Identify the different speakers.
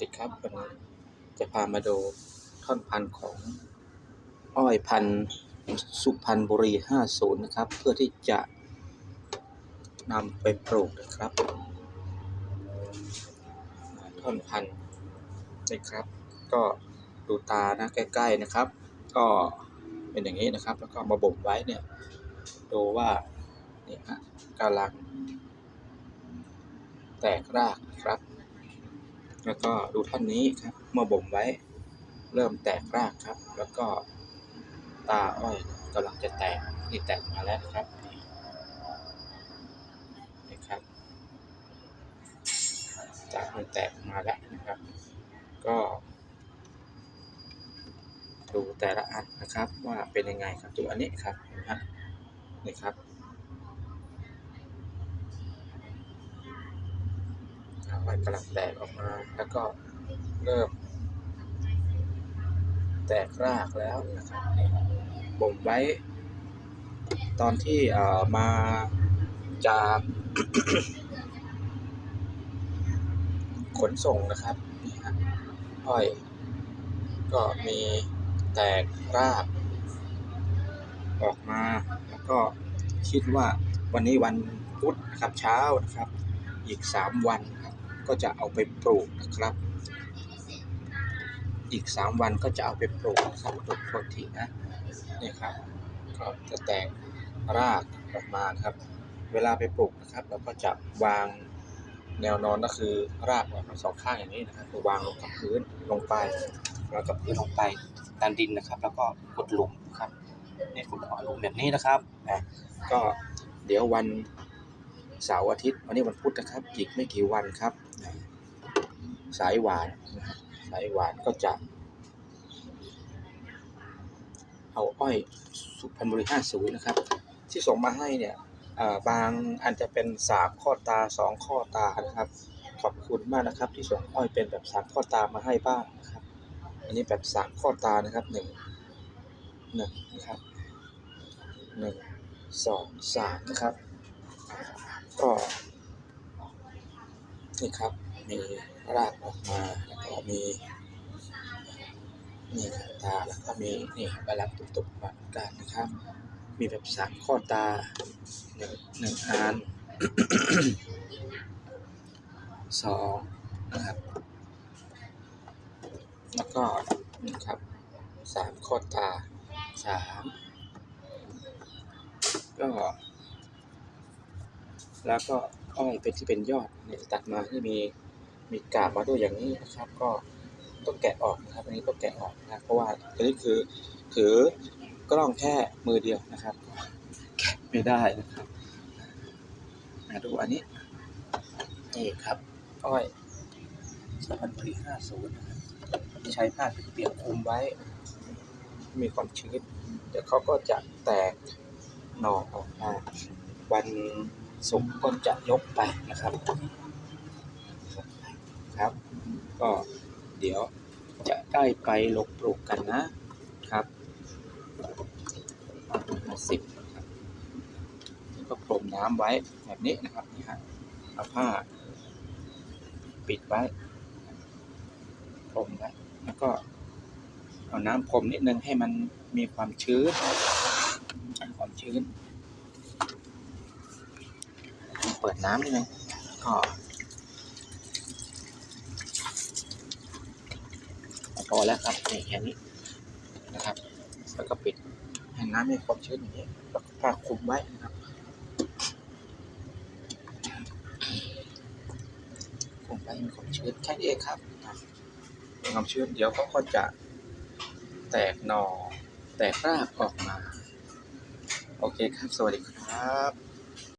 Speaker 1: ติดครับวันนี้จะพามาดูท่อนพันธุ์ของอ้อยพันธุ์สุพรรณบุรี 50 นะครับ เพื่อที่จะนำไปปลูกนะครับ ท่อนพันธุ์นะครับ ก็ดูตานะใกล้ๆนะครับ ก็เป็นอย่างนี้นะครับ แล้วก็มาบ่มไว้เนี่ยดูว่านี่ฮะกำลังแตกรากนะครับ แล้วก็ดูท่อนนี้ครับ เมื่อบ่มไว้ เริ่มแตกรากครับ แล้วก็ตาอ้อยกำลังจะแตกนี่แตกมาแล้วครับนี่ครับจากมันแตกมาแล้วนะครับ ก็ดูแต่ละอันนะครับว่าเป็นยังไงครับดูอันนี้ครับนะนี่ครับ อ้อยกำลังแตกออกมา แล้วก็เริ่ม แตกรากแล้วนะครับบ่มไว้ ตอนที่เอ่อมาจากขนส่งนะครับนี่ฮะอ้อย ก็มีแตกรากออกมา แล้วก็คิดว่าวันนี้วันพุธนะครับเช้านะครับ อีกสามวัน ก็จะเอาไปปลูกนะครับ อีกสามวันก็จะเอาไปปลูกนะครับปลูกโทษทีนะนี่ครับก็จะแตกรากออกมาครับ เวลาไปปลูกนะครับ เราก็จะวางแนวนอนก็คือรากออกมาสองข้างอย่างนี้นะครับวางลงกับพื้นลงไปแล้วกับพื้นลงไปตามดินนะครับ แล้วก็ขุดหลุมครับนี่ขุดหลุมแบบนี้นะครับนะก็เดี๋ยววัน เสาร์อาทิตย์วันนี้วันพุธนะครับ อีกไม่กี่วันครับ สายหวานนะครับสายหวานก็จะ เอาอ้อยสุพรรณบุรี50นะครับ ที่ส่งมาให้เนี่ยบางอันจะเป็นสามข้อตาสองข้อตานะครับ ขอบคุณมากนะครับ ที่ส่งอ้อยเป็นแบบสามข้อตามาให้บ้างนะครับ อันนี้แบบสามข้อตานะครับหนึ่งหนึ่งนะครับหนึ่งสองสามนะครับ ก็นี่ครับ มีรากออกมา แล้วก็มีนี่ครับตา แล้วก็มีนี่ใบลักตุกๆมาเหมือนกันนะครับ มีแบบสามข้อตาหนึ่งหนึ่งอันสองนะครับ แล้วก็นี่ครับสามข้อตาสามก็ แล้วก็อ้อยเป็นที่เป็นยอดเนี่ยตัดมาที่มีมีกาบมาด้วยอย่างนี้นะครับ ก็ต้องแกะออกนะครับ อันนี้ต้องแกะออกนะเพราะว่าอันนี้คือถือกล้องแค่มือเดียวนะครับแกะไม่ได้นะครับมาดูอันนี้นี่ครับ อ้อยสองพันปีห้าศูนย์ใช้ผ้าเปียกคลุมไว้ มีความชื้นเดี๋ยวเขาก็จะแตกหน่อออกมาวัน ศุกก็จะยกไปนะครับครับ ก็เดี๋ยวจะได้ไปลงปลูกกันนะครับห้าสิบครับก็พรมน้ำไว้แบบนี้นะครับนี่ฮะเอาผ้า ปิดไว้พรมไว้แล้วก็เอาน้ำพรมนิดนึงให้มันมีความชื้นความชื้น เปิดน้ำนิดนึงก็พอแล้วครับนี่แค่นี้นะครับ แล้วก็ปิดให้น้ำมีความชื้นอย่างนี้แล้วก็ผ้าคลุมไว้นะครับคลุมไว้ให้มีความชื้นแค่นี้เองครับมีความชื้นเดี๋ยวเขาก็จะแตกหน่อแตกรากออกมา โอเคครับ สวัสดีครับ